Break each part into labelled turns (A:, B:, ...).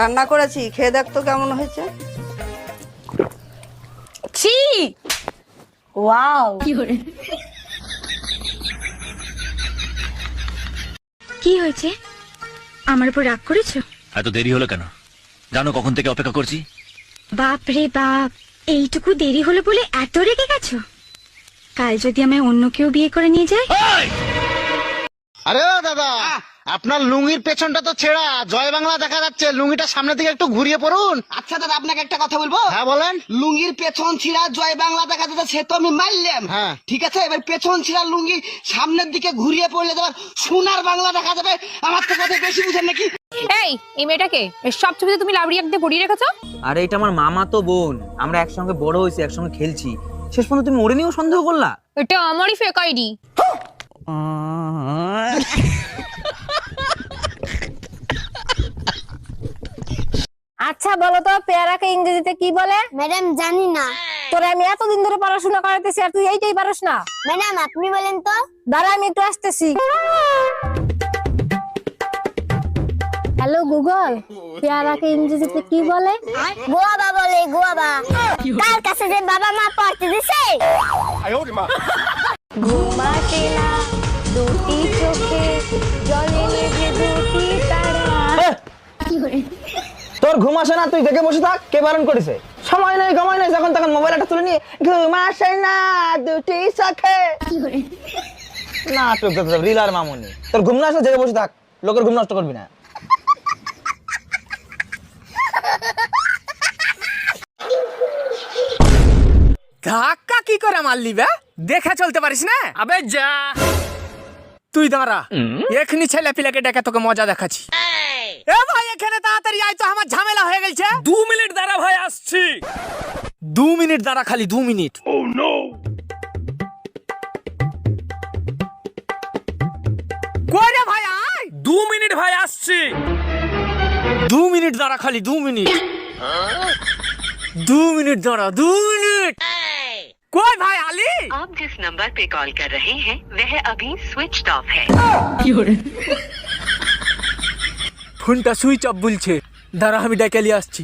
A: রান্না করেছি খেয়ে দেখ তো কেমন হয়েছে।
B: ছি! ওয়াও।
C: কি হয়েছে? আমার উপর রাগ করেছ?
D: এত দেরি হলো কেন? জানো কখন থেকে অপেক্ষা করছি?
C: বাপ রে বাপ এইটুকু দেরি হলো বলে এত রেগে গেছো? কাল যদি আমায় অন্য কেউ বিয়ে করে নিয়ে যায়?
E: আরে দাদা! আপনার লুঙ্গির পেছনটা তো ছেঁড়া। জয় বাংলা দেখা যাচ্ছে। লুঙ্গিটা সামনের দিকে একটু ঘুরিয়ে পড়ুন।
F: আচ্ছা দাদা আপনাকে একটা কথা বলব?
E: হ্যাঁ বলেন।
F: লুঙ্গির পেছন ছিঁড়া জয় বাংলা দেখা যাচ্ছে সে তো আমি মারলাম
E: হ্যাঁ।
F: ঠিক আছে? এবার পেছন ছিঁড়া লুঙ্গি সামনের দিকে ঘুরিয়ে পড়লে তোমার সোনার বাংলা দেখা যাবে। আমার তো কথা বেশি বুঝেন নাকি?
B: এই এই মেয়েটাকে সব ছবিতে তুমি লাউড়ি আঁকতে পড়িয়ে রেখেছো?
G: আরে এটা আমার মামা তো বোন। আমরা একসঙ্গে বড় হয়েছি একসঙ্গে খেলছি। শেষ পর্যন্ত তুমি ওরে নিয়েও সন্দেহ করলা?
B: এটা আমারই ফেক আইডি আচ্ছা বলো তো পেয়ারাকে ইংরেজিতে কি বলে?
H: ম্যাডাম জানি না।
B: তোরে আমি এতদিন ধরে পড়াশোনা করাতেছি আর তুই এইটাই পারস না।
H: ম্যাডাম আপনি বলেন তো।
B: দাঁড়া আমি একটু আসতেছি। হ্যালো গুগল পেয়ারাকে ইংরেজিতে কি বলে?
H: গোয়াবা বলে গোয়াবা। তার কাছে যে বাবা মা পড়তে দিছে?
B: ঘুমাতে না
G: আসে না তুই দেখে বসে থাক কে বারণ করেছে? সময় নেই সময় নেই যখন তখন মোবাইলটা তুলে নিয়ে ঘুম আসে না দুটি চোখে। রিল আর মামুনি। তোর ঘুম না আসলে জেগে বসে থাক লোকের ঘুম নষ্ট করবি না।
I: ধাক্কা কি করে মারলি বে? দেখে চলতে পারিস না? আবে যা। তুই দাঁড়া। এখনি ছেলে পিলাকে ডেকে তোকে মজা দেখাচ্ছি। দু মিনিট দাঁড়া ভাই আসছি দু মিনিট দাঁড়া খালি দু মিনিট ও নো কই রে ভাই আয় দু মিনিট ভাই আসছি দু মিনিট দাঁড়া খালি দু মিনিট দু মিনিট দাঁড়া দু মিনিট কই ভাই আলী
J: आप जिस नंबर पे कॉल कर रहे हैं वह अभी स्विच ऑफ है
I: ফোনটা সুইচ অফ বলছে দাঁড়া আমি ডেকে নিয়ে আসছি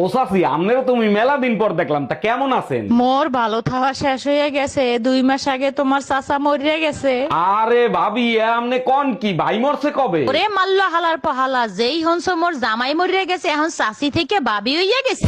K: ও সাফি আমনেরও তুমি মেলা দিন পর দেখলাম তা কেমন আছেন?
C: মোর ভালো থাওয়া শেষ হয়ে গেছে দুই মাস আগে তোমার চাচা মরিয়া গেছে।
K: আরে ভাবি এ আমনে কোন কি ভাই মরছে কবে?
C: ওরে মাল্লা হালার পাহালা যেই হনস মোর জামাই মরিয়া গেছে এখন চাষি থেকে বাবি হইয়া গেছে।